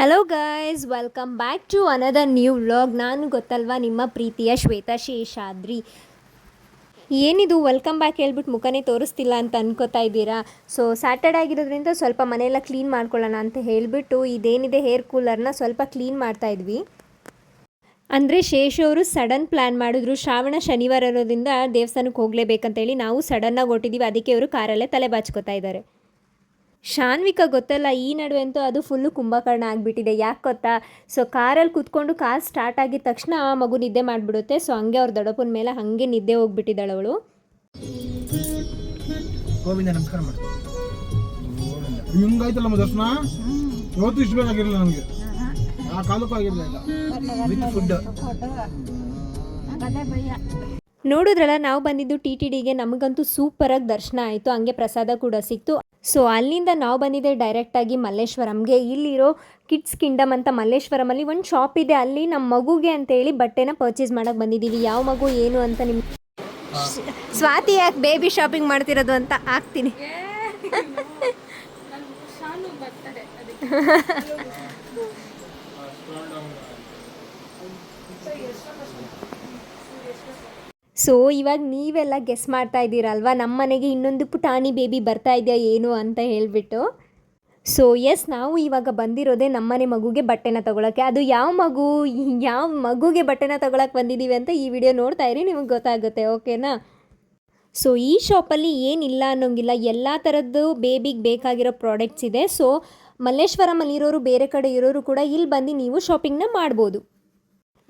Hello guys welcome back to another new vlog ನಾನು ಗೊತ್ತಲ್ವಾ, ನಿಮ್ಮ ಪ್ರೀತಿಯ ಶ್ವೇತಾ ಶೇಷಾದ್ರಿ. ಏನಿದು ವೆಲ್ಕಮ್ ಬ್ಯಾಕ್ ಹೇಳ್ಬಿಟ್ಟು ಮುಖನೇ ತೋರಿಸ್ತಿಲ್ಲ ಅಂತ ಅನ್ಕೋತಾ ಇದ್ದೀರಾ? ಸೊ ಸ್ಯಾಟರ್ಡೆ ಆಗಿರೋದ್ರಿಂದ ಸ್ವಲ್ಪ ಮನೆಯೆಲ್ಲ ಕ್ಲೀನ್ ಮಾಡ್ಕೊಳ್ಳೋಣ ಅಂತ ಹೇಳಿಬಿಟ್ಟು ಇದೇನಿದೆ ಹೇರ್ ಕೂಲರ್ನ ಸ್ವಲ್ಪ ಕ್ಲೀನ್ ಮಾಡ್ತಾ ಇದ್ವಿ. ಅಂದರೆ ಶೇಷ ಅವರು ಸಡನ್ ಪ್ಲ್ಯಾನ್ ಮಾಡಿದ್ರು. ಶ್ರಾವಣ, ಶನಿವಾರ ಇರೋದ್ರಿಂದ ದೇವಸ್ಥಾನಕ್ಕೆ ಹೋಗಲೇಬೇಕಂತೇಳಿ ನಾವು ಸಡನ್ನಾಗಿ ಹೊಟ್ಟಿದ್ದೀವಿ ಅದಕ್ಕೆ ಅವರು ಕಾರಲ್ಲೇ ತಲೆ ಬಾಚ್ಕೋತಾ ಇದ್ದಾರೆ. ಶಾನ್ವಿಕ ಗೊತ್ತಲ್ಲ ಈ ನಡುವೆ ಅಂತೂ ಅದು ಫುಲ್ಲು ಕುಂಭಕರ್ಣ ಆಗಿಬಿಟ್ಟಿದೆ. ಯಾಕೆ ಗೊತ್ತಾ? ಸೊ ಕಾರಲ್ಲಿ ಕೂತ್ಕೊಂಡು ಕಾರ್ ಸ್ಟಾರ್ಟ್ ಆಗಿದ ತಕ್ಷಣ ಆ ಮಗು ನಿದ್ದೆ ಮಾಡಿಬಿಡುತ್ತೆ. ಸೊ ಹಂಗೆ ಅವ್ರ ದೊಡ್ಡಪ್ಪನ ಮೇಲೆ ಹಾಗೆ ನಿದ್ದೆ ಹೋಗ್ಬಿಟ್ಟಿದ್ದಾಳೆ ಅವಳು. ಗೋವಿಂದ ನಮಸ್ಕಾರ ಮಾಡಿ ಹಿಂಗಾಯ್ತಲ್ಲ ನಮ್ಮ ದರ್ಶನ ಇವತ್ತು ಇಷ್ಟು ಬೇಕಾಗಿರಲಿಲ್ಲ ನನಗೆ ಆ ಕಾಲಕ್ಕೂ ಆಗಿರಲಿಲ್ಲ ವಿತ್ ಫುಡ್ ನೋಡಿದ್ರಲ್ಲ ನಾವು ಬಂದಿದ್ದು ಟಿ ಟಿ ಡಿಗೆ ನಮಗಂತೂ ಸೂಪರಾಗಿ ದರ್ಶನ ಆಯಿತು. ಹಂಗೆ ಪ್ರಸಾದ ಕೂಡ ಸಿಕ್ತು. ಸೊ ಅಲ್ಲಿಂದ ನಾವು ಬಂದಿದ್ದೆ ಡೈರೆಕ್ಟಾಗಿ ಮಲ್ಲೇಶ್ವರಂಗೆ. ಇಲ್ಲಿರೋ ಕಿಡ್ಸ್ ಕಿಂಡಮ್ ಅಂತ ಮಲ್ಲೇಶ್ವರಮಲ್ಲಿ ಒಂದು ಶಾಪ್ ಇದೆ. ಅಲ್ಲಿ ನಮ್ಮ ಮಗುಗೆ ಅಂತೇಳಿ ಬಟ್ಟೆನ ಪರ್ಚೇಸ್ ಮಾಡೋಕೆ ಬಂದಿದ್ದೀವಿ. ಯಾವ ಮಗು ಏನು ಅಂತ ನಿಮ್ಗೆ ಸ್ವಾತಿ ಯಾಕೆ ಬೇಬಿ ಶಾಪಿಂಗ್ ಮಾಡ್ತಿರೋದು ಅಂತ ಆಗ್ತೀನಿ ಸೊ ಇವಾಗ ನೀವೆಲ್ಲ ಗೆಸ್ ಮಾಡ್ತಾ ಇದ್ದೀರಲ್ವಾ? ನಮ್ಮ ಮನೆಗೆ ಇನ್ನೊಂದು ಪುಟಾಣಿ ಬೇಬಿ ಬರ್ತಾ ಇದೆಯಾ ಏನು ಅಂತ ಹೇಳಿಬಿಟ್ಟು. ಸೊ ಎಸ್ ನಾವು ಇವಾಗ ಬಂದಿರೋದೇ ನಮ್ಮನೆ ಮಗುಗೆ ಬಟ್ಟೆನ ತಗೊಳಕ್ಕೆ. ಅದು ಯಾವ ಮಗು, ಯಾವ ಮಗುಗೆ ಬಟ್ಟೆನ ತಗೊಳಕ್ಕೆ ಬಂದಿದ್ದೀವಿ ಅಂತ ಈ ವಿಡಿಯೋ ನೋಡ್ತಾ ಇರಿ, ನಿಮಗೆ ಗೊತ್ತಾಗುತ್ತೆ ಓಕೆನಾ ಸೊ ಈ ಶಾಪಲ್ಲಿ ಏನಿಲ್ಲ ಅನ್ನೋಂಗಿಲ್ಲ. ಎಲ್ಲ ಥರದ್ದು ಬೇಬಿಗೆ ಬೇಕಾಗಿರೋ ಪ್ರಾಡಕ್ಟ್ಸ್ ಇದೆ. ಸೊ ಮಲ್ಲೇಶ್ವರಮಲ್ಲಿರೋರು ಬೇರೆ ಕಡೆ ಇರೋರು ಕೂಡ ಇಲ್ಲಿ ಬಂದು ನೀವು ಶಾಪಿಂಗ್ನ ಮಾಡ್ಬೋದು.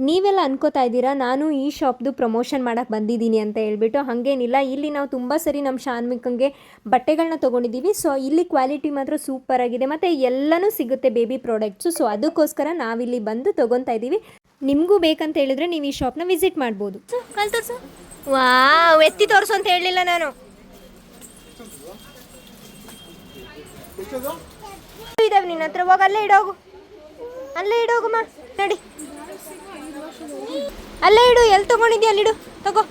ನೀವೆಲ್ಲ ಅನ್ಕೋತಾ ಇದ್ದೀರಾ? ನಾನು ಈ ಶಾಪ್ದು ಪ್ರಮೋಷನ್ ಮಾಡೋಕ್ಕೆ ಬಂದಿದ್ದೀನಿ ಅಂತ ಹೇಳ್ಬಿಟ್ಟು ಹಾಗೇನಿಲ್ಲ. ಇಲ್ಲಿ ನಾವು ತುಂಬ ಸರಿ ನಮ್ಮ ಶಾನ್ಮಿಕಂಗೆ ಬಟ್ಟೆಗಳನ್ನ ತೊಗೊಂಡಿದ್ದೀವಿ. ಸೊ ಇಲ್ಲಿ ಕ್ವಾಲಿಟಿ ಮಾತ್ರ ಸೂಪರ್ ಆಗಿದೆ. ಮತ್ತು ಎಲ್ಲನೂ ಸಿಗುತ್ತೆ ಬೇಬಿ ಪ್ರಾಡಕ್ಟ್ಸು ಸೊ ಅದಕ್ಕೋಸ್ಕರ ನಾವಿಲ್ಲಿ ಬಂದು ತೊಗೊತಾ ಇದ್ದೀವಿ. ನಿಮಗೂ ಬೇಕಂತ ಹೇಳಿದ್ರೆ ನೀವು ಈ ಶಾಪ್ನ ವಿಸಿಟ್ ಮಾಡ್ಬೋದು. ವಾವ್, ಎತ್ತಿ ತೋರಿಸು ಅಂತ ಹೇಳಲಿಲ್ಲ ನಾನು. ಇದಾವೆ ನಿನ್ನ ಹತ್ರ. ಹೋಗಿ ಅಲ್ಲೇ ಇಡೋಗು. ಅಲ್ಲೇ ಇಡೋಗುಮ್ಮ ನಡಿ. ಅಲ್ಲೇ ಇಡು, ಎಲ್ಲಿ ತಗೊಂಡಿದ್ಯಾ? ಅಲ್ಲಿಡು ತಗೋ.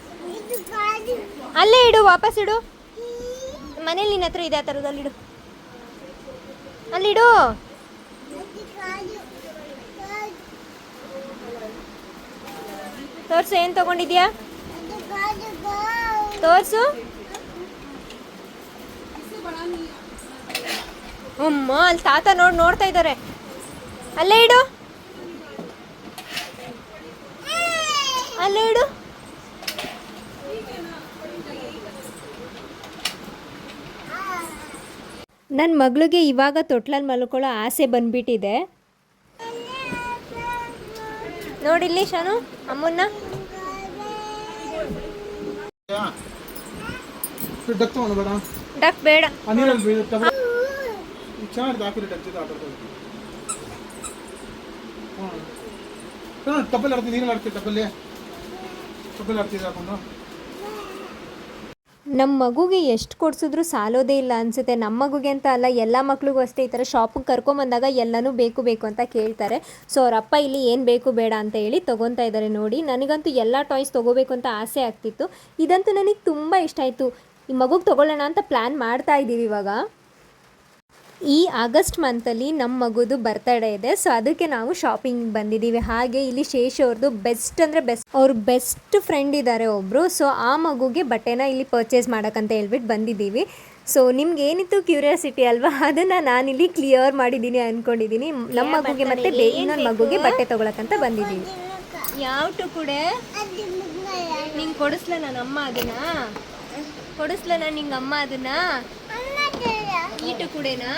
ಅಲ್ಲೇ ಇಡು, ವಾಪಸ್ ಇಡು. ಮನೇಲಿ ನಿನ್ನ ಹತ್ರ ಇದೆ ಆ ಥರದ್ದು ಅಲ್ಲಿಡು ಅಲ್ಲಿಡು ತೋರ್ಸು, ಏನು ತಗೊಂಡಿದ್ಯಾ? ತೋರ್ಸು. ಅಮ್ಮ ಅಲ್ಲಿ ತಾತ ನೋಡಿ, ನೋಡ್ತಾ ಇದ್ದಾರೆ. ಅಲ್ಲೇ ಇಡು. ಅಲ್ಲೇ ಇಡು. ನನ್ನ ಮಗಳಿಗೆ ಇವಾಗ ತೊಟ್ಲಲ್ಲಿ ಮಲ್ಕೊಳ್ಳೋ ಆಸೆ ಬಂದ್ಬಿಟ್ಟಿದೆ ನೋಡಿಲ್ಲಿ ಶಾನು ಅಮ್ಮನ್ನ. ಡಕ್ ಬೇಡ. ಡಕ್ ಬೇಡ. ಆ ನೀರಲ್ಲಿ ಆಡ್ತೀವಿ ನೀರಲ್ಲಿ ಆಡ್ತೀವಿ ಟಬ್ಬಲ್ಲಿ ಟಬ್ಬಲ್ಲಿ ಆಡ್ತೀವಿ ನಮ್ಮ ಮಗುಗೆ ಎಷ್ಟು ಕೊಡ್ಸಿದ್ರು ಸಾಲೋದೇ ಇಲ್ಲ ಅನಿಸುತ್ತೆ. ನಮ್ಮ ಮಗುಗೆ ಅಂತ ಅಲ್ಲ, ಎಲ್ಲ ಮಕ್ಳಿಗೂ ಅಷ್ಟೇ ಈ ಥರ ಶಾಪಿಗೆ ಕರ್ಕೊಂಬಂದಾಗ ಎಲ್ಲನೂ ಬೇಕು ಬೇಕು ಅಂತ ಕೇಳ್ತಾರೆ. ಸೊ ಅವ್ರ ಅಪ್ಪ ಇಲ್ಲಿ ಏನು ಬೇಕು ಬೇಡ ಅಂತ ಹೇಳಿ ತೊಗೊತಾ ಇದ್ದಾರೆ ನೋಡಿ. ನನಗಂತೂ ಎಲ್ಲ ಟಾಯ್ಸ್ ತೊಗೋಬೇಕು ಅಂತ ಆಸೆ ಆಗ್ತಿತ್ತು. ಇದಂತೂ ನನಗೆ ತುಂಬ ಇಷ್ಟ ಆಯಿತು. ಈ ಮಗುಗೆ ತೊಗೊಳ್ಳೋಣ ಅಂತ ಪ್ಲ್ಯಾನ್ ಮಾಡ್ತಾ ಇದ್ದೀವಿ ಇವಾಗ. ಈ ಆಗಸ್ಟ್ ಮಂತಲ್ಲಿ ನಮ್ಮ ಮಗುದು ಬರ್ತಡೇ ಇದೆ. ಸೊ ಅದಕ್ಕೆ ನಾವು ಶಾಪಿಂಗ್ ಬಂದಿದ್ದೀವಿ ಹಾಗೆ ಇಲ್ಲಿ ಶೇಷ್ ಅವ್ರದ್ದು ಬೆಸ್ಟ್ ಅಂದರೆ ಬೆಸ್ಟ್ ಅವ್ರ ಬೆಸ್ಟ್ ಫ್ರೆಂಡ್ ಇದ್ದಾರೆ ಒಬ್ಬರು ಸೊ ಆ ಮಗುಗೆ ಬಟ್ಟೆನ ಇಲ್ಲಿ ಪರ್ಚೇಸ್ ಮಾಡೋಕ್ಕಂತ ಹೇಳ್ಬಿಟ್ಟು ಬಂದಿದ್ದೀವಿ ಸೊ ನಿಮ್ಗೆ ಏನಿತ್ತು ಕ್ಯೂರಿಯಾಸಿಟಿ ಅಲ್ವಾ? ಅದನ್ನು ನಾನಿಲ್ಲಿ ಕ್ಲಿಯರ್ ಮಾಡಿದ್ದೀನಿ ಅಂದ್ಕೊಂಡಿದ್ದೀನಿ ನಮ್ಮ ಮಗುಗೆ ಮತ್ತೆ ಬೇ ಇನ್ನೊಂದು ಮಗುಗೆ ಬಟ್ಟೆ ತೊಗೊಳಕ್ಕಂತ ಬಂದಿದ್ದೀವಿ ಯಾವ ಕೂಡ? ನಿಂಗೆ ಕೊಡಿಸ್ಲ ನಾನು ಅಮ್ಮ ಅದನ್ನ? ಕೊಡಿಸ್ಲ ನಾನು ನಿಂಗೆ ಅಮ್ಮ ಅದನ್ನ? ಈ ಟುಕುಡೆನಾ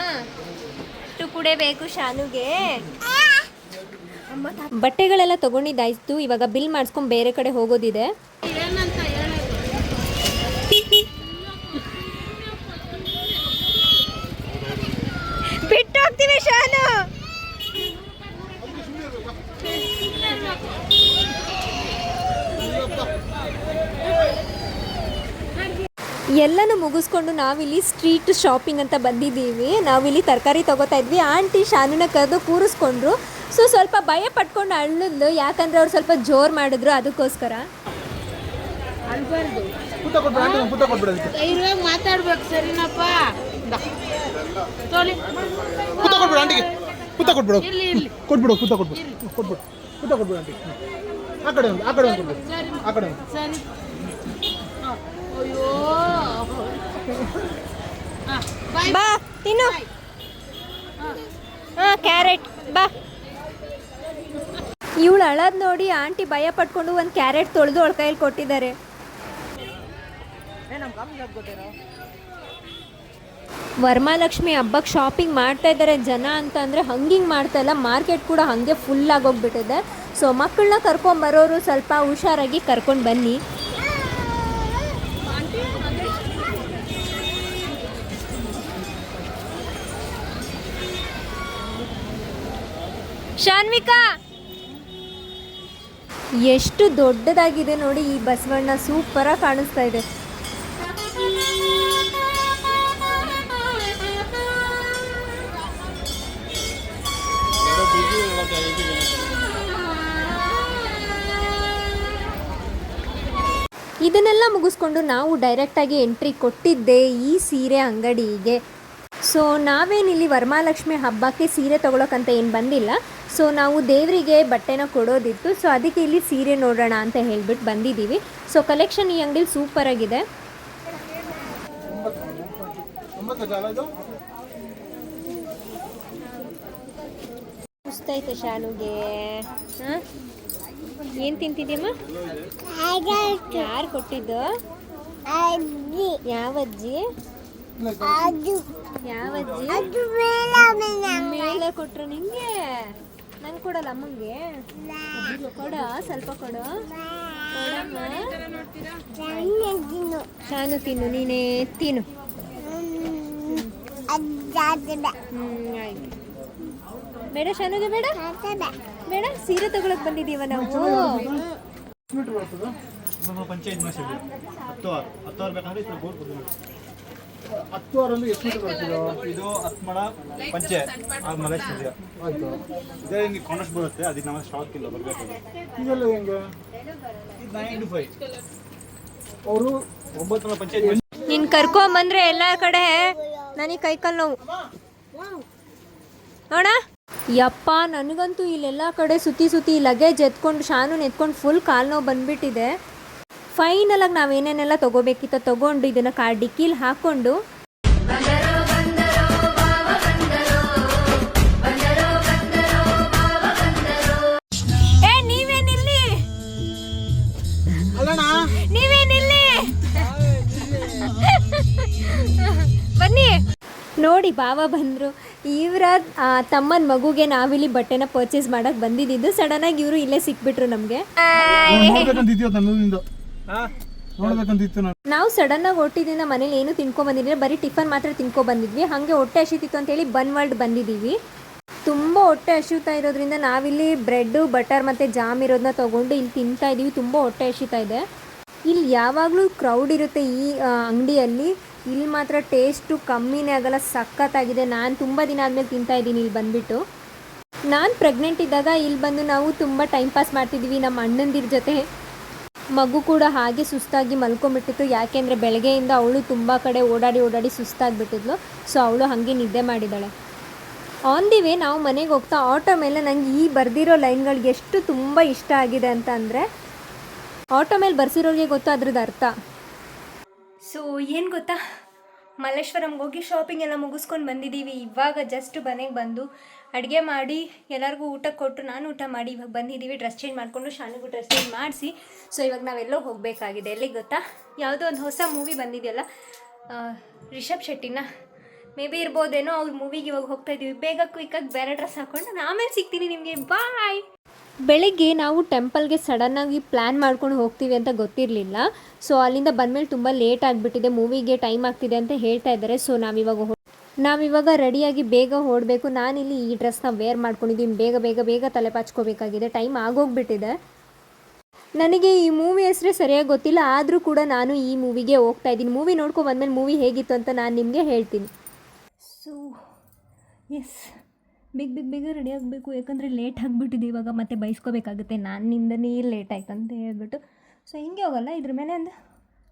ಟುಕುಡೆ ಬೇಕು ಶಾನುಗೆ. ಬಟ್ಟೆಗಳೆಲ್ಲ ತಗೊಂಡಿದ್ದಾಯ್ತು. ಇವಾಗ ಬಿಲ್ ಮಾಡಿಸ್ಕೊಂಡು ಬೇರೆ ಕಡೆ ಹೋಗೋದಿದೆ ಬಿಟ್ಟು ಹೋಗ್ತೀವಿ ಶಾನು ಎಲ್ಲನೂ ಮುಗಿಸ್ಕೊಂಡು ನಾವಿಲ್ಲಿ ಸ್ಟ್ರೀಟ್ ಶಾಪಿಂಗ್ ಅಂತ ಬಂದಿದ್ದೀವಿ. ನಾವಿಲ್ಲಿ ತರಕಾರಿ ತಗೋತಾ ಇದ್ವಿ. ಆಂಟಿ ಶಾನುನ ಕರೆದು ಕೂರಿಸ್ಕೊಂಡ್ರು. ಸೊ ಸ್ವಲ್ಪ ಭಯ ಪಟ್ಕೊಂಡು ಅಳ್ಳಿದ್ಲು. ಯಾಕಂದ್ರೆ ಅವ್ರು ಸ್ವಲ್ಪ ಜೋರ್ ಮಾಡಿದ್ರು ಅದಕ್ಕೋಸ್ಕರ. ಮಾತಾಡ್ಬೇಕು ಸರಿನಪ್ಪ? ಕೊಟ್ಬಿಡು ಕೊಟ್ಬಿಡು. ಕೊಟ್ಬಿಡು ಕೊಟ್ಬಿಡು. ಕೊಟ್ಬಿಡು. ಆಂಟಿ. ಆ ಕಡೆ ಒಂದು ಆ ಕಡೆ ಒಂದು ಕೊಟ್ಬಿಡು. ಆ ಕಡೆ ಒಂದು ಸರಿ ಹ, ಅಯ್ಯೋ ಹ, ಬಾಯ್ ಬಾ ತಿನ್ನು. ಹಾಂ ಕ್ಯಾರೆಟ್. ಬಾ. ಇವಳು ಅಳದ್ ನೋಡಿ ಆಂಟಿ ಭಯ ಪಟ್ಕೊಂಡು ಒಂದು ಕ್ಯಾರೆಟ್ ತೊಳೆದು ಅವಳ ಕೈಯಲ್ಲಿ ಕೊಟ್ಟಿದ್ದಾರೆ. ವರ್ಮಾಲಕ್ಷ್ಮಿ ಹಬ್ಬಕ್ಕೆ ಶಾಪಿಂಗ್ ಮಾಡ್ತಾ ಇದ್ದಾರೆ ಜನ ಅಂತ ಅಂದರೆ ಹಂಗಿಂಗ್ ಮಾಡ್ತಾ ಇಲ್ಲ. ಮಾರ್ಕೆಟ್ ಕೂಡ ಹಾಗೆ ಫುಲ್ ಆಗೋಗ್ಬಿಟ್ಟಿದೆ ಸೊ ಮಕ್ಕಳನ್ನ ಕರ್ಕೊಂಬರೋರು ಸ್ವಲ್ಪ ಹುಷಾರಾಗಿ ಕರ್ಕೊಂಡು ಬನ್ನಿ. ಶಾನ್ವಿಕಾ! ಎಷ್ಟು ದೊಡ್ಡದಾಗಿದೆ ನೋಡಿ ಈ ಬಸವಣ್ಣ ಸೂಪರಾಗಿ ಕಾಣಿಸ್ತಾ ಇದೆ. ಇದನ್ನೆಲ್ಲ ಮುಗಿಸ್ಕೊಂಡು ನಾವು ಡೈರೆಕ್ಟಾಗಿ ಎಂಟ್ರಿ ಕೊಟ್ಟಿದ್ದೆ ಈ ಸೀರೆ ಅಂಗಡಿಗೆ. ಸೊ ನಾವೇನಿಲ್ಲಿ ವರಮಹಾಲಕ್ಷ್ಮಿ ಹಬ್ಬಕ್ಕೆ ಸೀರೆ ತೊಗೊಳಕ್ಕಂತ ಏನು ಬಂದಿಲ್ಲ. ಸೊ ನಾವು ದೇವರಿಗೆ ಬಟ್ಟೆನ ಕೊಡೋದಿತ್ತು. ಸೊ ಅದಕ್ಕೆ ಇಲ್ಲಿ ಸೀರೆ ನೋಡೋಣ ಅಂತ ಹೇಳ್ಬಿಟ್ಟು ಬಂದಿದ್ದೀವಿ. ಸೊ ಕಲೆಕ್ಷನ್ ಈ ಅಂಗಡಿಲಿ ಸೂಪರಾಗಿದೆ ಆಗಿದೆ. ಶಾಲುಗೆ ಹಾಂ? ಏನು ತಿಂತಿದ್ದೀಮ್ಮ ಯಾರು ಕೊಟ್ಟಿದ್ದು? ಯಾವ ಅಜ್ಜಿ? ಯಾವ ಅಜ್ಜಿ? ಮೇಲೆ ಕೊಟ್ರು ನಿಂಗೆ? ನಂಗೆ ಕೊಡಲ್ಲ ಅಮ್ಮಂಗೆ. ಕೊಡ, ಸ್ವಲ್ಪ ಕೊಡು. ಚಾನು ತಿನ್ನು, ನೀನೇ ತಿನ್ನು. ಬೇಡ, ಶಾನುಗೆ ಬೇಡ? ಬೇಡ, ಸೀರೆ ತಗೊಳಕ್ ಬಂದಿದೀವ ನಾವು. ಪಂಚಾಯತ್ ಹತ್ತು ಹತ್ತು ಹತ್ತು ಆರಲ್ಲಿ ಎಷ್ಟು ಮೀಟರ್ ಬರ್ತಿದೋ ಇದು ಹತ್ಮಳ ಪಂಚಾಯತ್ ಆದ್ಮೇಲೆ ಸ್ಟುಡಿಯೋ ಆಯ್ತು. ಇದೇ ಹಿಂಗೆ ಕಾನಸ್ ಬರುತ್ತೆ ಅದಕ್ಕೆ ನಮ್ಮ ಸ್ಟಾಕ್ ಇಲ್ಲ ಬರಬೇಕು ಇದೆಲ್ಲ ಹೆಂಗೆ? ಇದು ನೈನ್ ಫೈವ್ ಅವರು ಒಂಬತ್ತು ನಮ್ಮ ಪಂಚಾಯತ್ ನೀನ್ ಕರ್ಕೊಂಬಂದ್ರೆ ಎಲ್ಲ ಕಡೆ ನನಗೆ ಕೈಕಾಲು ನೋವು. ನೋಡ. ಯಪ್ಪ ನನಗಂತೂ ಇಲ್ಲೆಲ್ಲ ಕಡೆ ಸುತ್ತಿ ಸುತ್ತಿ ಲಗೇಜ್ ಎತ್ಕೊಂಡು ಶಾನು ಎತ್ಕೊಂಡು ಫುಲ್ ಕಾಲು ನೋವು ಬಂದ್ಬಿಟ್ಟಿದೆ. ಫೈನಲ್ ಆಗಿ ನಾವೇನೇನೆಲ್ಲ ತಗೋಬೇಕಿತ್ತ ತಗೊಂಡು ಇದನ್ನ ಕಾರ್ ಡಿಕ್ಕಿಲ್ ನೀವೇನಿಲ್ಲಿ? ಬನ್ನಿ. ನೋಡಿ ಬಾವ ಬಂದರು. ಇವರ ತಮ್ಮನ ಮಗುಗೆ ನಾವಿಲ್ಲಿ ಬಟ್ಟೆನ ಪರ್ಚೇಸ್ ಮಾಡಕ್ ಬಂದಿದ್ದು. ಸಡನ್ ಆಗಿ ಇವರು ಇಲ್ಲೇ ಸಿಕ್ಬಿಟ್ರು ನಮಗೆ. ನಾವು ಸಡನ್ ಆಗಿ ಹೊಟ್ಟಿದ್ದಿಂದ ಮನೇಲಿ ಏನು ತಿನ್ಕೊ ಬಂದಿದ್ರೆ ಬರೀ ಟಿಫನ್ ಮಾತ್ರ ತಿನ್ಕೊ ಬಂದಿದ್ವಿ. ಹಂಗೆ ಹೊಟ್ಟೆ ಹಸಿತಿತ್ತು ಅಂತೇಳಿ ಬನ್ ವರ್ಲ್ಡ್ ಬಂದಿದ್ದೀವಿ. ತುಂಬ ಹೊಟ್ಟೆ ಹಸಿತಾ ಇರೋದ್ರಿಂದ ನಾವಿಲ್ಲಿ ಬ್ರೆಡ್ಡು ಬಟರ್ ಮತ್ತು ಜಾಮ್ ಇರೋದನ್ನ ತೊಗೊಂಡು ಇಲ್ಲಿ ತಿಂತಾ ಇದ್ದೀವಿ. ತುಂಬ ಹೊಟ್ಟೆ ಹಸಿತಾ ಇದೆ. ಇಲ್ಲಿ ಯಾವಾಗಲೂ ಕ್ರೌಡ್ ಇರುತ್ತೆ ಈ ಅಂಗಡಿಯಲ್ಲಿ. ಇಲ್ಲಿ ಮಾತ್ರ ಟೇಸ್ಟು ಕಮ್ಮಿನೇ ಆಗಲ್ಲ ಸಖತ್ತಾಗಿದೆ. ನಾನು ತುಂಬ ದಿನ ಆದಮೇಲೆ ತಿಂತಾ ಇದ್ದೀನಿ ಇಲ್ಲಿ ಬಂದುಬಿಟ್ಟು. ನಾನು ಪ್ರೆಗ್ನೆಂಟ್ ಇದ್ದಾಗ ಇಲ್ಲಿ ಬಂದು ನಾವು ತುಂಬ ಟೈಮ್ ಪಾಸ್ ಮಾಡ್ತಿದ್ವಿ ನಮ್ಮ ಅಣ್ಣಂದಿರ ಜೊತೆ. ಮಗು ಕೂಡ ಹಾಗೆ ಸುಸ್ತಾಗಿ ಮಲ್ಕೊಂಡ್ಬಿಟ್ಟಿತ್ತು. ಯಾಕೆಂದರೆ ಬೆಳಗ್ಗೆಯಿಂದ ಅವಳು ತುಂಬ ಕಡೆ ಓಡಾಡಿ ಓಡಾಡಿ ಸುಸ್ತಾಗಿಬಿಟ್ಟಿದ್ಲು. ಸೊ ಅವಳು ಹಾಗೆ ನಿದ್ದೆ ಮಾಡಿದ್ದಾಳೆ. ಆನ್ ದಿ ವೇ ನಾವು ಮನೆಗೆ ಹೋಗ್ತಾ ಆಟೋ ಮೇಲೆ ನಂಗೆ ಈ ಬರೆದಿರೋ ಲೈನ್ಗಳಿಗೆ ಎಷ್ಟು ತುಂಬ ಇಷ್ಟ ಆಗಿದೆ ಅಂತ ಅಂದರೆ ಆಟೋ ಮೇಲೆ ಬರ್ಸಿರೋರಿಗೆ ಗೊತ್ತು ಅದ್ರದ್ದು ಅರ್ಥ. ಸೊ ಏನು ಗೊತ್ತಾ? ಮಲ್ಲೇಶ್ವರಂಗೆ ಹೋಗಿ ಶಾಪಿಂಗ್ ಎಲ್ಲ ಮುಗಿಸ್ಕೊಂಡು ಬಂದಿದ್ದೀವಿ. ಇವಾಗ ಜಸ್ಟ್ ಮನೆಗೆ ಬಂದು ಅಡುಗೆ ಮಾಡಿ ಎಲ್ಲರಿಗೂ ಊಟ ಕೊಟ್ಟು ನಾನು ಊಟ ಮಾಡಿ ಇವಾಗ ಬಂದಿದ್ದೀವಿ. ಡ್ರೆಸ್ ಚೇಂಜ್ ಮಾಡಿಕೊಂಡು ಶಾನಿಗೂ ಡ್ರೆಸ್ ಚೇಂಜ್ ಮಾಡಿಸಿ. ಸೊ ಇವಾಗ ನಾವೆಲ್ಲೋ ಹೋಗಬೇಕಾಗಿದೆ. ಎಲ್ಲಿ ಗೊತ್ತಾ? ಯಾವುದೋ ಒಂದು ಹೊಸ ಮೂವಿ ಬಂದಿದೆಯಲ್ಲ? ರಿಷಬ್ ಶೆಟ್ಟಿನ. ಮೇ ಬಿ ಇರ್ಬೋದೇನೋ ಅವ್ರ ಮೂವಿಗೆ ಇವಾಗ ಹೋಗ್ತಾ ಇದ್ದೀವಿ ಬೇಗ ಕ್ವಿಕ್ಕಾಗಿ ಬೇರೆ ಡ್ರೆಸ್ ಹಾಕೊಂಡು ನಾನು ಆಮೇಲೆ ಸಿಗ್ತೀನಿ ನಿಮಗೆ. ಬಾಯ್ ಬೆಳಿಗ್ಗೆ ನಾವು ಟೆಂಪಲ್ಗೆ ಸಡನ್ನಾಗಿ ಪ್ಲ್ಯಾನ್ ಮಾಡ್ಕೊಂಡು ಹೋಗ್ತೀವಿ ಅಂತ ಗೊತ್ತಿರಲಿಲ್ಲ. ಸೊ ಅಲ್ಲಿಂದ ಬಂದಮೇಲೆ ತುಂಬ ಲೇಟ್ ಆಗಿಬಿಟ್ಟಿದೆ. ಮೂವಿಗೆ ಟೈಮ್ ಆಗ್ತಿದೆ ಅಂತ ಹೇಳ್ತಾ ಇದ್ದಾರೆ. ಸೊ ನಾವಿವಾಗ ನಾವಿವಾಗ ರೆಡಿಯಾಗಿ ಬೇಗ ಹೊಡಬೇಕು. ನಾನಿಲ್ಲಿ ಈ ಡ್ರೆಸ್ನ ವೇರ್ ಮಾಡ್ಕೊಂಡಿದ್ದೀನಿ. ಬೇಗ ಬೇಗ ಬೇಗ ತಲೆ ಪಾಚ್ಕೋಬೇಕಾಗಿದೆ. ಟೈಮ್ ಆಗೋಗ್ಬಿಟ್ಟಿದೆ. ನನಗೆ ಈ ಮೂವಿ ಹೆಸರೇ ಸರಿಯಾಗಿ ಗೊತ್ತಿಲ್ಲ. ಆದರೂ ಕೂಡ ನಾನು ಈ ಮೂವಿಗೆ ಹೋಗ್ತಾ ಇದ್ದೀನಿ. ಮೂವಿ ನೋಡ್ಕೊ ಬಂದಮೇಲೆ ಮೂವಿ ಹೇಗಿತ್ತು ಅಂತ ನಾನು ನಿಮಗೆ ಹೇಳ್ತೀನಿ. ಸೊ ಎಸ್ ಬೇಗ ಬೇಗ ಬೇಗ ರೆಡಿ ಆಗಬೇಕು. ಯಾಕಂದರೆ ಲೇಟ್ ಆಗಿಬಿಟ್ಟಿದೆ ಇವಾಗ. ಮತ್ತೆ ಬೈಸ್ಕೋಬೇಕಾಗುತ್ತೆ. ನಾನಿಂದನೇ ಲೇಟ್ ಆಯ್ತು ಅಂತ ಹೇಳ್ಬಿಟ್ಟು. ಸೊ ಹಿಂಗೆ ಹೋಗಲ್ಲ. ಇದ್ರ ಮೇಲೆ ಒಂದು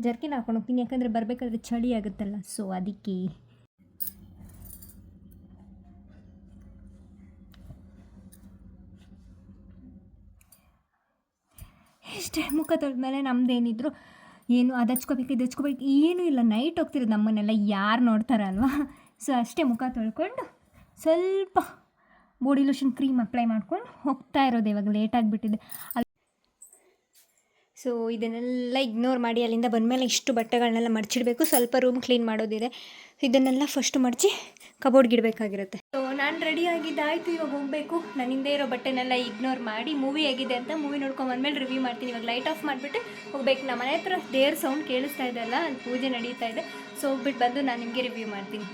ಜರ್ಕಿನ್ ಹಾಕೊಂಡು ಹೋಗ್ತೀನಿ. ಯಾಕಂದರೆ ಬರಬೇಕಾದ್ರೆ ಚಳಿ ಆಗುತ್ತಲ್ಲ. ಸೊ ಅದಕ್ಕೆ ಅಷ್ಟೇ ಮುಖ ತೊಳೆದ್ಮೇಲೆ ನಮ್ಮದೇನಿದ್ರು ಏನು, ಅದು ಹಚ್ಕೋಬೇಕು, ಇದು ಹಚ್ಕೋಬೇಕು, ಏನೂ ಇಲ್ಲ. ನೈಟ್ ಹೋಗ್ತಿರೋದು ನಮ್ಮನ್ನೆಲ್ಲ ಯಾರು ನೋಡ್ತಾರಲ್ವಾ ಸೊ ಅಷ್ಟೇ ಮುಖ ತೊಳ್ಕೊಂಡು ಸ್ವಲ್ಪ ಬಾಡಿ ಲೋಷನ್ ಕ್ರೀಮ್ ಅಪ್ಲೈ ಮಾಡ್ಕೊಂಡು ಹೋಗ್ತಾ ಇರೋದು ಇವಾಗ. ಲೇಟ್ ಆಗಿಬಿಟ್ಟಿದೆ. ಅಲ್ಲಿ ಸೊ ಇದನ್ನೆಲ್ಲ ಇಗ್ನೋರ್ ಮಾಡಿ ಅಲ್ಲಿಂದ ಬಂದಮೇಲೆ ಇಷ್ಟು ಬಟ್ಟೆಗಳನ್ನೆಲ್ಲ ಮಡಚಿಡಬೇಕು. ಸ್ವಲ್ಪ ರೂಮ್ ಕ್ಲೀನ್ ಮಾಡೋದಿದೆ. ಇದನ್ನೆಲ್ಲ ಫಸ್ಟ್ ಮಡಚಿ ಕಬೋರ್ಡ್ಗಿಡಬೇಕಾಗಿರುತ್ತೆ ಸೊ ನಾನು ರೆಡಿ ಆಗಿದ್ದಾಯಿತು ಇವಾಗ ಹೋಗಬೇಕು. ಹಿಂದೆ ಇರೋ ಬಟ್ಟೆನೆಲ್ಲ ಇಗ್ನೋರ್ ಮಾಡಿ ಮೂವಿ ಆಗಿದೆ ಅಂತ ಮೂವಿ ನೋಡ್ಕೊಂಡು ಬಂದಮೇಲೆ ರಿವ್ಯೂ ಮಾಡ್ತೀನಿ. ಇವಾಗ ಲೈಟ್ ಆಫ್ ಮಾಡಿಬಿಟ್ಟು ಹೋಗ್ಬೇಕು. ನಮ್ಮ ಮನೆ ಹತ್ರ ದೇವ್ರ ಸೌಂಡ್ ಕೇಳಿಸ್ತಾ ಇದೆ ಅಲ್ಲ ಪೂಜೆ ನಡೀತಾ ಇದೆ. ಸೊ ಹೋಗ್ಬಿಟ್ಟು ಬಂದು ನಾನು ನಿಮಗೆ ರಿವ್ಯೂ ಮಾಡ್ತೀನಿ.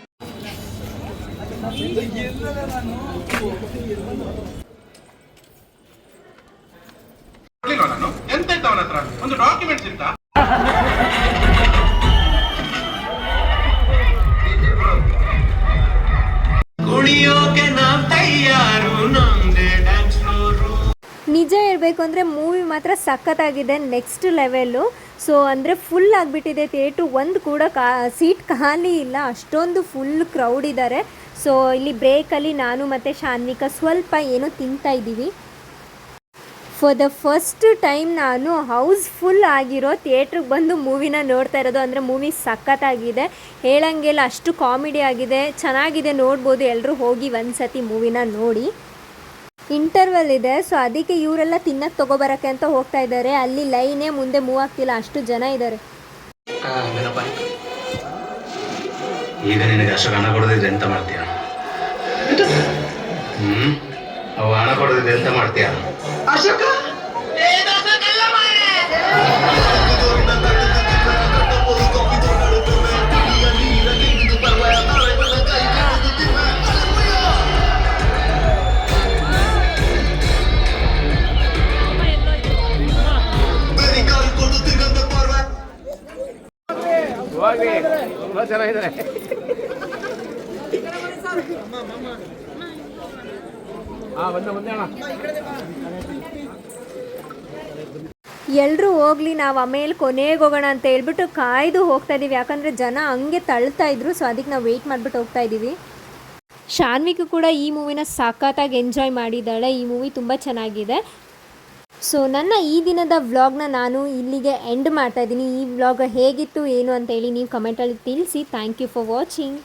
ಒಂದು ಡಾಕ್ಯುಮೆಂಟ್ಸ್ ಇತ್ತಾ? ಹೇಳ್ಬೇಕು ಅಂದರೆ ಮೂವಿ ಮಾತ್ರ ಸಖತ್ತಾಗಿದೆ ನೆಕ್ಸ್ಟ್ ಲೆವೆಲ್ಲು ಸೊ ಅಂದರೆ ಫುಲ್ ಆಗಿಬಿಟ್ಟಿದೆ ಥಿಯೇಟ್ರು ಒಂದು ಕೂಡ ಕಾ ಸೀಟ್ ಖಾಲಿ ಇಲ್ಲ, ಅಷ್ಟೊಂದು ಫುಲ್ ಕ್ರೌಡ್ ಇದ್ದಾರೆ ಸೊ ಇಲ್ಲಿ ಬ್ರೇಕಲ್ಲಿ ನಾನು ಮತ್ತು ಶಾನ್ವಿಕಾ ಸ್ವಲ್ಪ ಏನೋ ತಿಂತಾ ಇದ್ದೀವಿ. ಫಾರ್ ದ ಫಸ್ಟ್ ಟೈಮ್ ನಾನು ಹೌಸ್ಫುಲ್ ಆಗಿರೋ ಥಿಯೇಟ್ರಿಗೆ ಬಂದು ಮೂವಿನ ನೋಡ್ತಾ ಇರೋದು, ಅಂದರೆ ಮೂವಿ ಸಖತ್ತಾಗಿದೆ. ಹೇಳಂಗೆಲ್ಲ ಅಷ್ಟು ಕಾಮಿಡಿ ಆಗಿದೆ, ಚೆನ್ನಾಗಿದೆ ನೋಡ್ಬೋದು ಎಲ್ಲರೂ ಹೋಗಿ ಒಂದು ಸತಿ ಮೂವಿನ ನೋಡಿ. ಇಂಟರ್ವಲ್ ಇದೆ ಸೊ ಅದಕ್ಕೆ ಇವರೆಲ್ಲ ತಿನ್ನಕ್ಕೆ ತಗೋಬರಕ್ಕೆ ಅಂತ ಹೋಗ್ತಾ ಇದ್ದಾರೆ. ಅಲ್ಲಿ ಲೈನೇ ಮುಂದೆ ಮೂವ್ ಆಗ್ತಿಲ್ಲ ಅಷ್ಟು ಜನ ಇದ್ದಾರೆ. ಈಗ ನಿನಗೆ ಅಷ್ಟು ಹಣ ಕೊಡದಿದ್ರೆ ಎಂತ ಮಾಡ್ತೀಯ? ಹ್ಮ್? ಅವ ಹಣ ಕೊಡದಿದ್ರೆ ಎಂತ ಮಾಡ್ತೀಯ? ಎಲ್ಲರೂ ಹೋಗ್ಲಿ, ನಾವು ಆಮೇಲೆ ಕೊನೆಗೆ ಹೋಗೋಣ ಅಂತ ಹೇಳ್ಬಿಟ್ಟು ಕಾಯ್ದು ಹೋಗ್ತಾ ಇದೀವಿ. ಯಾಕಂದ್ರೆ ಜನ ಹಂಗೆ ತಳ್ತಾ ಇದ್ರು ಸೊ ಅದಕ್ಕೆ ನಾವು ವೆಯ್ಟ್ ಮಾಡ್ಬಿಟ್ಟು ಹೋಗ್ತಾ ಇದ್ದೀವಿ ಶಾನ್ವಿಕು ಕೂಡ ಈ ಮೂವಿನ ಸಖತ್ತಾಗಿ ಎಂಜಾಯ್ ಮಾಡಿದ್ದಾಳೆ. ಈ ಮೂವಿ ತುಂಬ ಚೆನ್ನಾಗಿದೆ. ಸೊ ನನ್ನ ಈ ದಿನದ ವ್ಲಾಗ್ನ ನಾನು ಇಲ್ಲಿಗೆ ಎಂಡ್ ಮಾಡ್ತಾ ಇದ್ದೀನಿ. ಈ ವ್ಲಾಗ್ ಹೇಗಿತ್ತು, ಏನು ಅಂತೇಳಿ ನೀವು ಕಮೆಂಟಲ್ಲಿ ತಿಳಿಸಿ. Thank you for watching